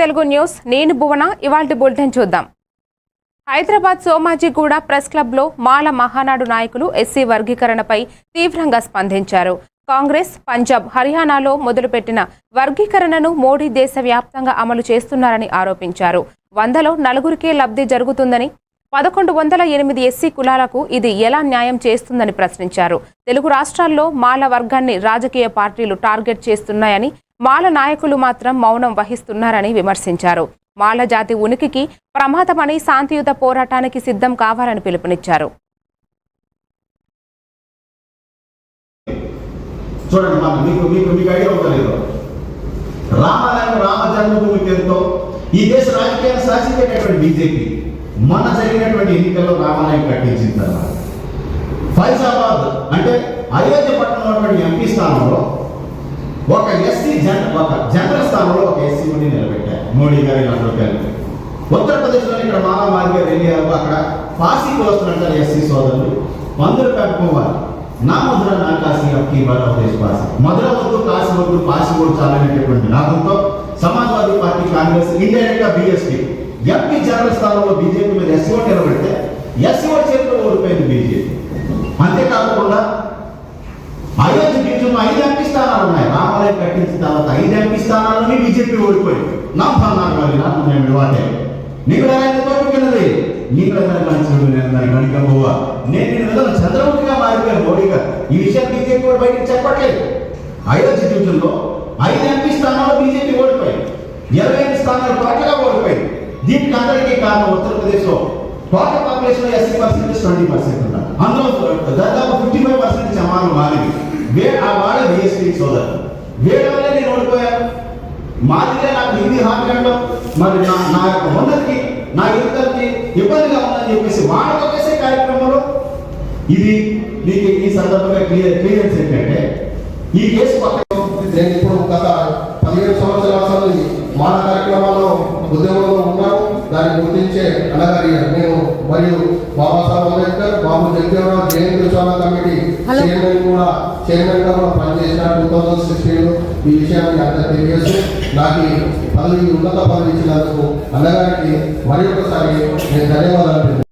Telugu news నేను భువన ఇవాల్టి bulletin చూద్దాం. హైదరాబాద్ సోమాజిగూడ ప్రెస్ క్లబ్లో మాల మహానాడు నాయకులు ఎస్సీ వర్గీకరణపై తీవ్రంగా స్పందించారు. కాంగ్రెస్ పంజాబ్ హర్యానాలో మొదలుపెట్టిన వర్గీకరణను మోడీ దేశవ్యాప్తంగా అమలు చేస్తున్నారని ఆరోపించారు. వందలో నలుగురికే లబ్ధి జరుగుతుందని పదకొండు వందల ఎనిమిది ఎస్సీ కులాలకు ఇది ఎలా న్యాయం చేస్తుందని ప్రశ్నించారు. తెలుగు రాష్ట్రాల్లో మాల వర్గాన్ని రాజకీయ పార్టీలు టార్గెట్ చేస్తున్నాయని మాల నాయకులు మాత్రం మౌనం వహిస్తున్నారని విమర్శించారు. మాల జాతి ఉనికికి ప్రమాదమని శాంతియుత పోరాటానికి సిద్ధం కావాలని పిలుపునిచ్చారు. చూడండి మీకు మీకు మీకు ఐడియా ఉండలేదు రామాలయం రామ జన్మభూమి పేరుతో ఈ దేశ రాజకీయాన్ని శాసించేటటువంటి బీజేపీ మొన్న జరిగినటువంటి ఎన్నికల్లో రామాలయం కట్టించిన తర్వాత ఫైజాబాద్ అంటే అయోధ్య పట్టణంలో ఎంపీ స్థానంలో ఒక ఎస్సీ జన ఒక జనరల్ స్థానంలో ఒక ఎస్సీని నిలబెట్టారు. మోడీ గారి దాంట్లో ఉత్తరప్రదేశ్లో ఇక్కడ మాలామారి గారు వెళ్ళారు అక్కడ పాసి కోస్తున్నట్టు ఎస్సీ సోదరులు. మందుల పెంపకం నా మధుర నా కాశీ అక్కి మధ్యప్రదేశ్ పాసి మధుర వద్దు కాశీ వద్దు పాసి కూడా చాలనేటటువంటి నాదంతో సమాజ్వాదీ పార్టీ కాంగ్రెస్ ఇండైరెక్ట్గా బీఎస్పీ ఎంపీ జనరల్ స్థానంలో బీజేపీ మీద ఎస్సీ ఓటు నిలబెడితే ఎస్సీ ఓటు చేతిలో ఓడిపోయింది బీజేపీ అంతేకాకుండా అయోధ్య డివిజన్ ఐదు ఎంపీ స్థానాలు ఉన్నాయి రామాలయం తర్వాత ఐదు ఎంపీ స్థానాలని బీజేపీ ఓడిపోయింది. నా పన్నాను మరి నేను వాటే. నీకు ఆయన తోపుకున్నది నీకు కనిపించదు నేను దాన్ని కనుక నేను నేను విధానం చంద్రబాబుగా మారిపోయాను మోడీ గారు ఈ విషయం బీజేపీ కూడా బయటకు చెప్పట్లేదు. ఐదో చిత్రంలో ఐదు ఎంపీ స్థానాల్లో బీజేపీ ఓడిపోయింది. ఇరవై ఐదు స్థానాలు టోటల్గా ఓడిపోయింది. దీనికి అందరికీ కారణం ఉత్తరప్రదేశ్లో total population SC percent twenty percent ఉన్నారు అందులో దాదాపు ఫిఫ్టీ ఫైవ్ పర్సెంట్ సమానం మారింది. వే ఆ వాళ్ళ బిఎస్పీ సోదరు వేరే వల్లే నేను ఓడిపోయాను. మాదిరిగా నాకు హిందీ అంటాం మరి నా నా యొక్క ఉన్నతికి నా యువతకి ఇబ్బందిగా ఉందని చెప్పేసి వాళ్ళతో చేసే కార్యక్రమంలో ఇది మీకు ఈ సందర్భంగా క్లియర్ క్లియరెన్స్ ఏంటంటే ఈ కేసు పక్కన నేను ఇప్పుడు గత పదిహేడు సంవత్సరాల మాన కార్యక్రమాల్లో ఉద్యోగంలో ఉన్నాను. దాన్ని గుర్తించే అనగారి నేను మరియు బాబాసాహెబ్ అంబేద్కర్ బాబు జగదేవరావు జయంతి ఉత్సవాల కమిటీ చైర్మన్ కూడా చైర్మన్గా కూడా పనిచేసిన టూ థౌజండ్ సిక్స్టీన్ ఈ విషయాన్ని అంతా తెలియజేస్తూ నాకు ఈ పదవి ఉన్నత పదవి ఇచ్చినందుకు అన్నగారికి మరి ఒకసారి నేను ధన్యవాదాలు